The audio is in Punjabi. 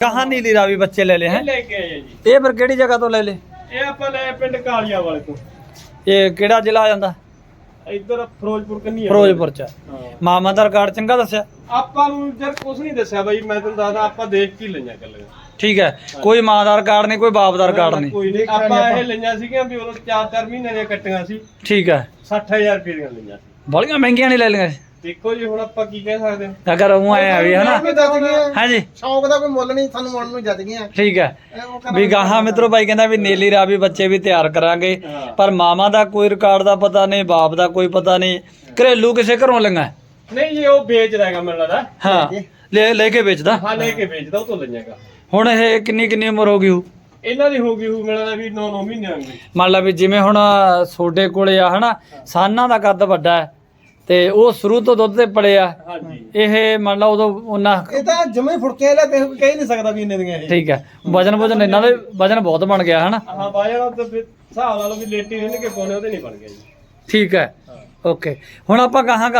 ਕਹਾਂ ਨੀਲੀ ਰਾਵੀ ਬੱਚੇ ਲੈ ਲਏ ਹੈ। ਇਹ ਲੈ ਕੇ ਆਏ ਆ ਜੀ। ਇਹ ਫਿਰ ਕਿਹੜੀ ਜਗ੍ਹਾ ਤੋਂ ਲੈ ਲਏ? ਇਹ ਆਪਾਂ ਲੈ ਪਿੰਡ ਕਾਲੀਆ ਵਾਲੇ ਤੋਂ। ਇਹ ਕਿਹੜਾ ਜ਼ਿਲ੍ਹਾ ਆ ਜਾਂਦਾ? ਇੱਧਰ ਫਿਰੋਜ਼ਪੁਰ ਕੰਨੀ ਆ। ਫਿਰੋਜ਼ਪੁਰ ਚ। ਹਾਂ। ਮਾਮਾ ਦਾ ਰਿਕਾਰਡ ਚੰਗਾ ਦੱਸਿਆ? ਆਪਾਂ ਨੂੰ ਜਰ ਕੁਝ ਨਹੀਂ ਦੱਸਿਆ ਬਾਈ ਮੈਂ ਤੁਹਾਨੂੰ ਦੱਸਦਾ ਆਪਾਂ ਦੇਖ ਕੇ ਹੀ ਲਈਆਂ ਗੱਲਾਂ। ਠੀਕ ਹੈ। ਕੋਈ ਮਾਂ ਦਾ ਰਿਕਾਰਡ ਨਹੀਂ ਕੋਈ ਬਾਪ ਦਾ ਰਿਕਾਰਡ ਨਹੀਂ। ਕੋਈ ਨਹੀਂ। ਆਪਾਂ ਇਹ ਲਈਆਂ ਸੀਗੀਆਂ ਵੀ ਉਦੋਂ 4-4 ਮਹੀਨੇ ਦੀਆਂ ਕੱਟੀਆਂ ਸੀ। ਠੀਕ ਹੈ। 60000 ਰੁਪਏ ਦੀਆਂ ਲਈਆਂ ਸੀ। ਬੜੀਆਂ ਮਹਿੰਗੀਆਂ ਨਹੀਂ ਲੈ ਲਈਆਂ। ਦੇਖੋ ਜੀ ਹੁਣ ਆਪਾਂ ਕੀ ਕਹਿ ਸਕਦੇ ਹਾਂ। ਅਗਰ ਉਹ ਆਏ ਆ ਵੀ ਹਨਾ? ਜੱਜ ਹਾਂਜੀ। ਸ਼ੌਂਕ ਦਾ ਕੋਈ ਮੁੱਲ ਨਹੀਂ ਸਾਨੂੰ ਮਨ ਨੂੰ ਜੱਜ ਗਈਆਂ। ਠੀਕ ਹੈ ਉਹ ਵੀ ਗਾਹਾਂ ਮਿੱਤਰੋ ਬਾਈ ਕਹਿੰਦਾ ਵੀ ਨੀਲੀ ਰਾਵੀ ਬੱਚੇ ਵੀ ਤਿਆਰ ਕਰਾਂਗੇ। ਹਾਂ। ਪਰ ਮਾਮਾ ਦਾ ਕੋਈ ਰਿਕਾਰਡ ਦਾ ਪਤਾ ਨਹੀਂ ਬਾਪ ਦਾ ਕੋਈ ਪਤਾ ਨਹੀਂ। ਘਰੇਲੂ ਕਿਸੇ ਘਰੋਂ ਲੰਗਾ ਨਹੀਂ ਜੀ ਉਹ ਵੇਚਦਾ ਹੈਗਾ ਮੈਨੂੰ ਲੱਗਦਾ। ਹਾਂ। ਲੈ ਲੈ ਕੇ ਵੇਚਦਾ? ਹਾਂ ਲੈ ਕੇ ਵੇਚਦਾ ਉਹ ਤੋਂ ਲਈਆਂਗਾ ਹੁਣ ਇਹ ਕਿੰਨੀ ਕਿੰਨੀ ਉਮਰ ਹੋ ਗਈ ਹੋ ਇਹਨਾਂ ਦੀ ਹੋ ਗਈ ਉਹ ਮੈਨੂੰ ਲੱਗਦਾ ਵੀ 9-9 ਮਹੀਨਿਆਂ ਦੀ। ਮੰਨ ਲਾ ਵੀ ਜਿਵੇਂ ਹੁਣ ਛੋਡੇ ਕੋਲੇ ਆ ਹਨਾ ਸਾਨਾਂ ਦਾ ਕੱਦ ਵੱਡਾ ਹੈ ਤੇ ਉਹ ਸ਼ੁਰੂ ਤੋਂ ਦੁੱਧ ਤੇ ਪੜੇ ਆ। ਹਾਂਜੀ। ਇਹ ਮੰਨ ਲਾ ਉਦੋਂ ਉਹਨਾਂ ਇਹ ਤਾਂ ਜਮੇ ਫੁੜਕੇ ਲੈ ਦੇਖ ਕਹਿ ਨਹੀਂ ਸਕਦਾ ਵੀ ਇੰਨੇ ਦੀਆਂ ਇਹ। ਠੀਕ ਹੈ। ਵਜਨ ਵਜਨ ਇਹਨਾਂ ਦੇ ਵਜਨ ਬਹੁਤ ਬਣ ਗਿਆ ਹਨਾ। ਹਾਂ ਬਾਜਣਾ ਤਾਂ ਫਿਰ ਹਿਸਾਬ ਲਾ ਲਓ ਵੀ ਲੇਟੀ ਰਹਿਣ ਕੇ ਪਾਉਣੇ ਉਹਦੇ ਨਹੀਂ ਬਣ ਗਿਆ ਜੀ। ਠੀਕ ਹੈ। ਓਕੇ। ਹੁਣ ਆਪਾਂ ਗਾਹਾਂ ਗੱਲ